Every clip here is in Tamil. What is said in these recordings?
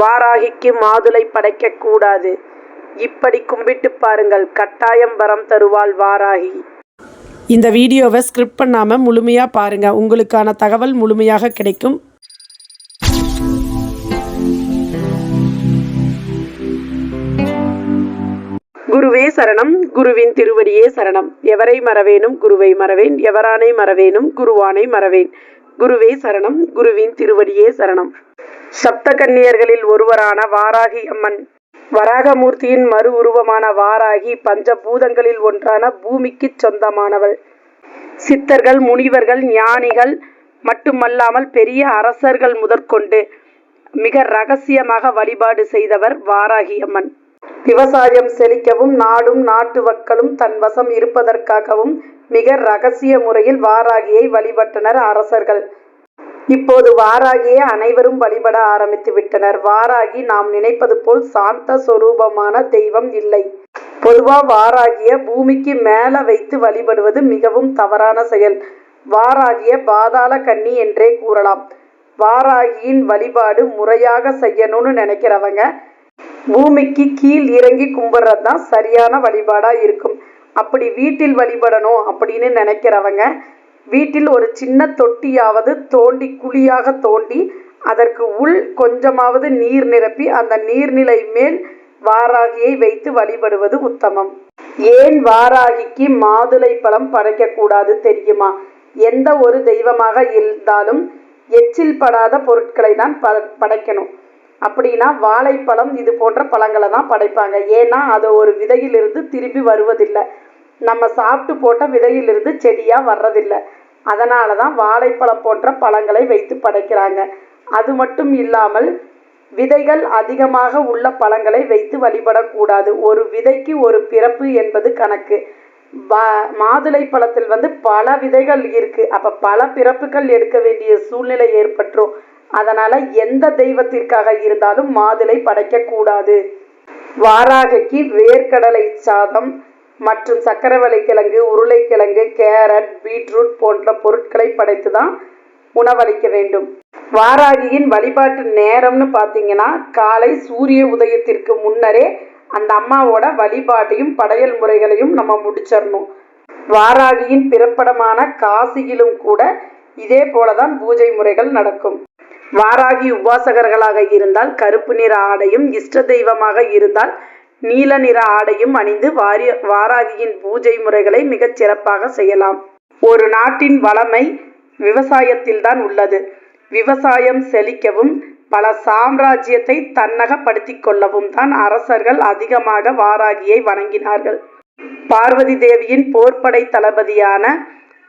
வாராகிக்கு மாதுளை படைக்க கூடாது. இப்படி கும்பிட்டு பாருங்கள் கட்டாயம் வரம் தருவாள் வாராகி. இந்த வீடியோவை ஸ்கிரிப்ட் பண்ணாமல் முழுமையாக பாருங்கள் உங்களுக்கான தகவல் முழுமையாக கிடைக்கும். குருவே சரணம் குருவின் திருவடியே சரணம். எவரை மறவேனும் குருவை மறவேன். எவரானை மறவேனும் குருவானை மறவேன். குருவே சரணம் குருவின் திருவடியே சரணம். சப்தகன்னியர்களில் ஒருவரான வாராகி அம்மன். வராகமூர்த்தியின் மறு உருவமான வாராகி பஞ்சபூதங்களில் ஒன்றான பூமிக்கு சொந்தமானவள். சித்தர்கள் முனிவர்கள் ஞானிகள் மட்டுமல்லாமல் பெரிய அரசர்கள் முதற்கொண்டு மிக ரகசியமாக வழிபாடு செய்தவர் வாராகி அம்மன். விவசாயம் செழிக்கவும் நாடும் நாட்டு மக்களும் தன் வசம் இருப்பதற்காகவும் மிக ரகசிய முறையில் வாராகியை வழிபட்டனர் அரசர்கள். இப்போது வாராகியை அனைவரும் வழிபட ஆரம்பித்து விட்டனர். வாராகி நாம் நினைப்பது போல் சாந்த சொரூபமான தெய்வம் இல்லை. பொதுவா வாராகிய பூமிக்கு மேல வைத்து வழிபடுவது மிகவும் தவறான செயல். வாராகிய பாதாள கன்னி என்றே கூறலாம். வாராகியின் வழிபாடு முறையாக செய்யணும்னு நினைக்கிறவங்க பூமிக்கு கீழ் இறங்கி கும்பிட்றது தான் சரியான வழிபாடா இருக்கும். அப்படி வீட்டில் வழிபடணும் அப்படின்னு நினைக்கிறவங்க வீட்டில் ஒரு சின்ன தொட்டியாவது தோண்டி குழியாக தோண்டி அதற்கு உள் கொஞ்சமாவது நீர் நிரப்பி அந்த நீர்நிலை மேல் வாராகியை வைத்து வழிபடுவது உத்தமம். ஏன் வாராகிக்கு மாதுளை பழம் படைக்கக்கூடாது தெரியுமா? எந்த ஒரு தெய்வமாக இருந்தாலும் எச்சில் படாத பொருட்களை தான் ப படைக்கணும். அப்படின்னா வாழைப்பழம் இது போன்ற பழங்களை தான் படைப்பாங்க. ஏன்னா அது ஒரு விதையிலிருந்து திரும்பி வருவதில்லை. நம்ம சாப்பிட்டு போட்ட விதையிலிருந்து செடியாக வர்றதில்லை. அதனால தான் வாழைப்பழம் போன்ற பழங்களை வைத்து படைக்கிறாங்க. அது மட்டும் இல்லாமல் விதைகள் அதிகமாக உள்ள பழங்களை வைத்து வழிபடக்கூடாது. ஒரு விதைக்கு ஒரு பிறப்பு என்பது கணக்கு. மாதுளை பழத்தில் வந்து பல விதைகள் இருக்கு. அப்ப பல பிறப்புகள் எடுக்க வேண்டிய சூழ்நிலை ஏற்பட்டுரும். அதனால எந்த தெய்வத்திற்காக இருந்தாலும் மாதுளை படைக்கக்கூடாது. வாராகைக்கு வேர்க்கடலை சாதம் மற்றும் சக்கரவள்ளி கிழங்கு உருளைக்கிழங்கு கேரட் பீட்ரூட் போன்ற பொருட்களை படைத்து தான் உணவளிக்க வேண்டும். வாராகியின் வழிபாட்டு நேரம்னு பார்த்தீங்கன்னா காலை சூரிய உதயத்திற்கு முன்னரே அந்த அம்மாவோட வழிபாட்டையும் படையல் முறைகளையும் நம்ம முடிச்சிடணும். வாராகியின் பிறப்படமான காசியிலும் கூட இதே போலதான் பூஜை முறைகள் நடக்கும். வாராகி உபாசகர்களாக இருந்தால் கருப்பு நிற ஆடையும் இஷ்ட தெய்வமாக இருந்தால் நீல நிற ஆடையும் அணிந்து வாரிய வாராகியின் பூஜை முறைகளை மிகச் சிறப்பாக செய்யலாம். ஒரு நாட்டின் வளமை விவசாயத்தில்தான் உள்ளது. விவசாயம் செழிக்கவும் பல சாம்ராஜ்யத்தை தன்னகப்படுத்தி கொள்ளவும் தான் அரசர்கள் அதிகமாக வாராகியை வணங்கினார்கள். பார்வதி தேவியின் போர்ப்படை தளபதியான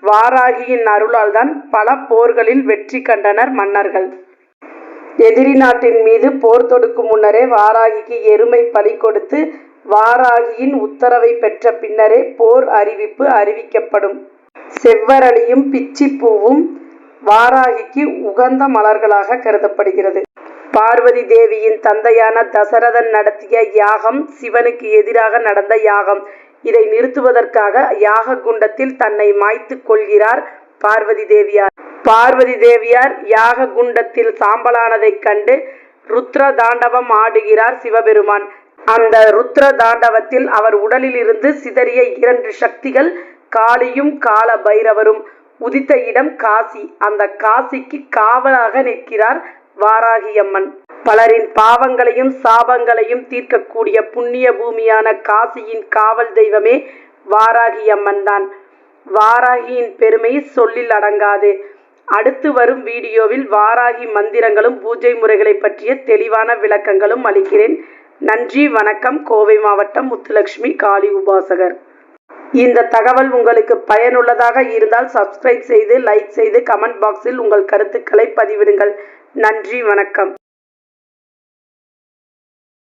வாராகியின் அருளால் தான் பல போர்களில் வெற்றி கண்டனர் மன்னர்கள். எதிரி நாட்டின் மீது போர் தொடுக்கும் முன்னரே வாராகிக்கு எருமை பலி கொடுத்து வாராகியின் உத்தரவை பெற்ற பின்னரே போர் அறிவிப்பு அறிவிக்கப்படும். செவ்வரளியும் பிச்சிப்பூவும் வாராகிக்கு உகந்த மலர்களாக கருதப்படுகிறது. பார்வதி தேவியின் தந்தையான தசரதன் நடத்திய யாகம் சிவனுக்கு எதிராக நடந்த யாகம். இதை நிறுத்துவதற்காக யாக குண்டத்தில் தன்னை மாய்த்து கொள்கிறார் பார்வதி தேவியார். பார்வதி தேவியார் யாக குண்டத்தில் சாம்பலானதைக் கண்டு ருத்ர தாண்டவம் ஆடுகிறார் சிவபெருமான். அந்த ருத்ர தாண்டவத்தில் அவர் உடலில் இருந்து சிதறிய இரண்டு சக்திகள் காளியும் கால பைரவரும் உதித்த இடம் காசி. அந்த காசிக்கு காவலாக நிற்கிறார் வாராகியம்மன். பலரின் பாவங்களையும் சாபங்களையும் தீர்க்கக்கூடிய புண்ணிய பூமியான காசியின் காவல் தெய்வமே வாராகியம்மன் தான் வாராகியின் பெருமை சொல்லில் அடங்காது. அடுத்து வரும் வீடியோவில் வாராகி மந்திரங்களும் பூஜை முறைகளை பற்றிய தெளிவான விளக்கங்களும் அளிக்கிறேன். நன்றி வணக்கம். கோவை மாவட்டம் முத்துலட்சுமி காளி உபாசகர். இந்த தகவல் உங்களுக்கு பயனுள்ளதாக இருந்தால் சப்ஸ்கிரைப் செய்து லைக் செய்து கமெண்ட் பாக்ஸில் உங்கள் கருத்துக்களை பதிவிடுங்கள். நன்றி வணக்கம்.